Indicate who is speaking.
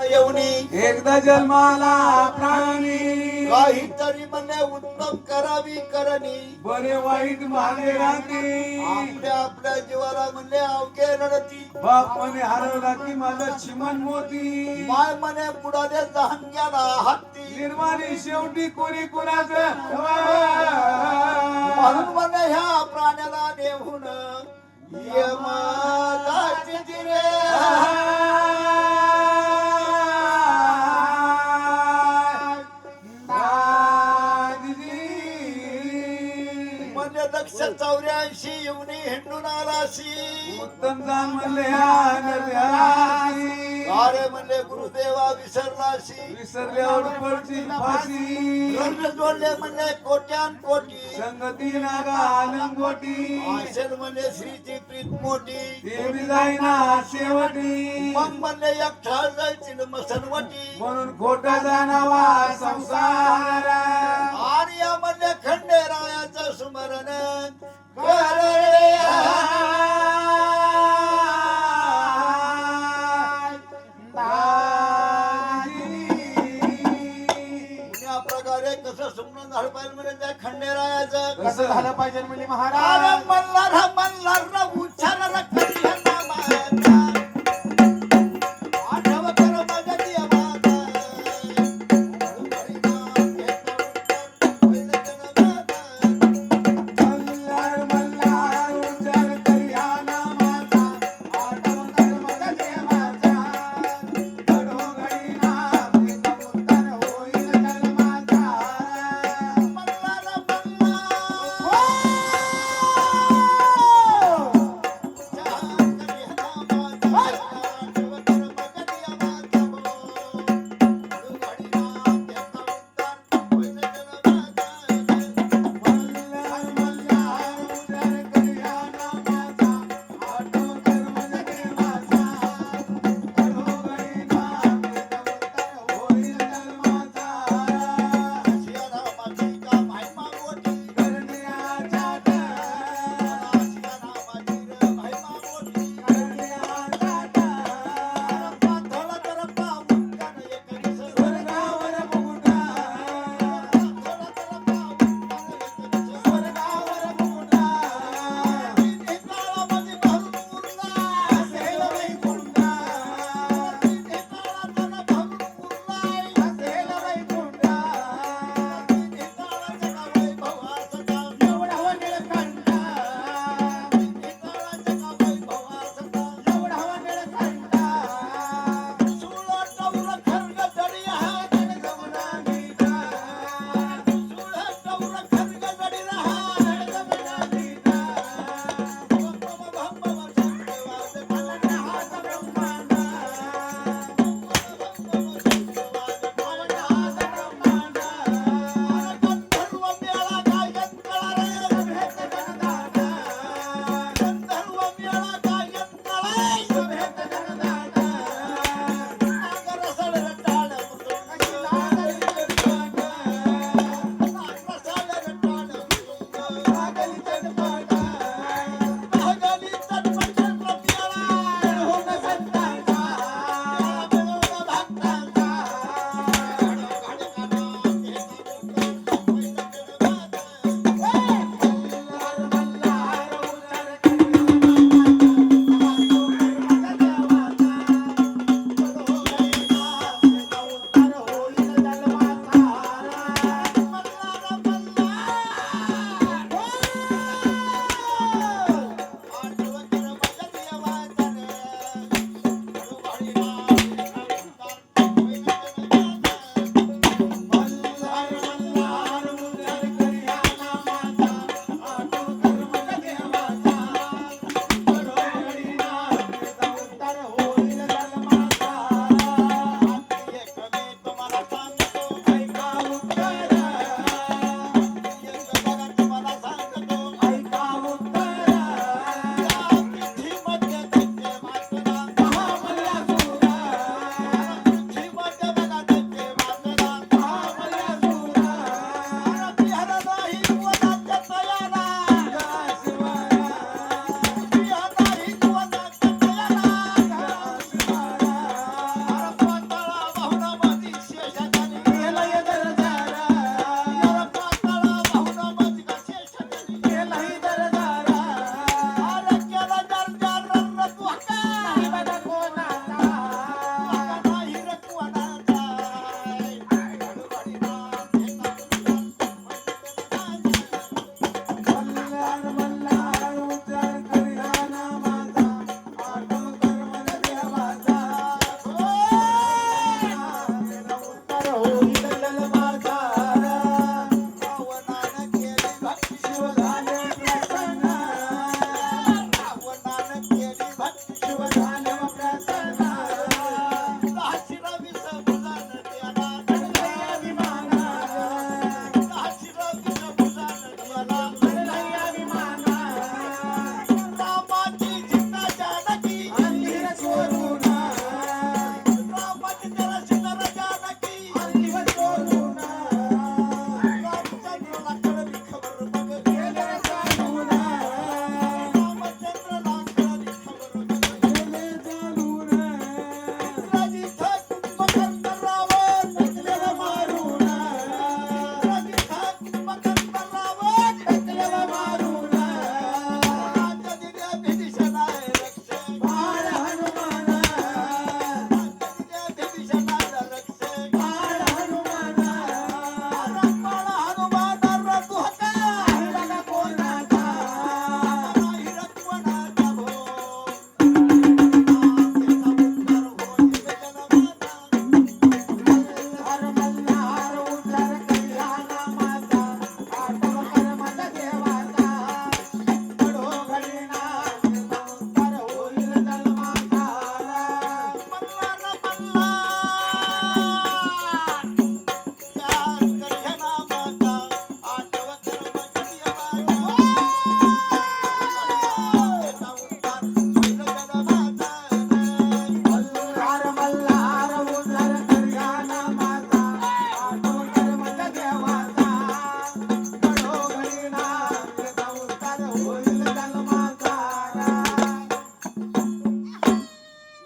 Speaker 1: येऊनी.
Speaker 2: एकदा जन्माला प्राणी.
Speaker 1: काहीतरी म्हणे उत्तम करावी करणी.
Speaker 2: बरे वाईट मागे राहते.
Speaker 1: आपल्या आपल्या जीवाला म्हणले अवघे रडती.
Speaker 2: बाप म्हणे हरवला की माझा चिमण मोती.
Speaker 1: माय म्हणे बुडाले जहान गेला हत्ती
Speaker 2: निर्माणी शेवटी कोणी कुणाचं
Speaker 1: म्हणून म्हणे ह्या प्राण्याला नेहून यमदाची जिरे. अरे म्हणले गुरुदेवा विसरलाशी.
Speaker 2: विसरल्यावर पडची फाशी.
Speaker 1: रंग जोडले म्हणले कोट्यान कोटी.
Speaker 2: संगती नागा आनंदोटी
Speaker 1: आशेर म्हणले श्रीची प्रीत मोठी.
Speaker 2: बी जाईना शेवटी.
Speaker 1: मग म्हणले एकटा जायची मसनवटी.
Speaker 2: म्हणून खोटा जाणावा संसार
Speaker 1: कसं झालं पाहिजे म्हणजे महाराज? मल्हार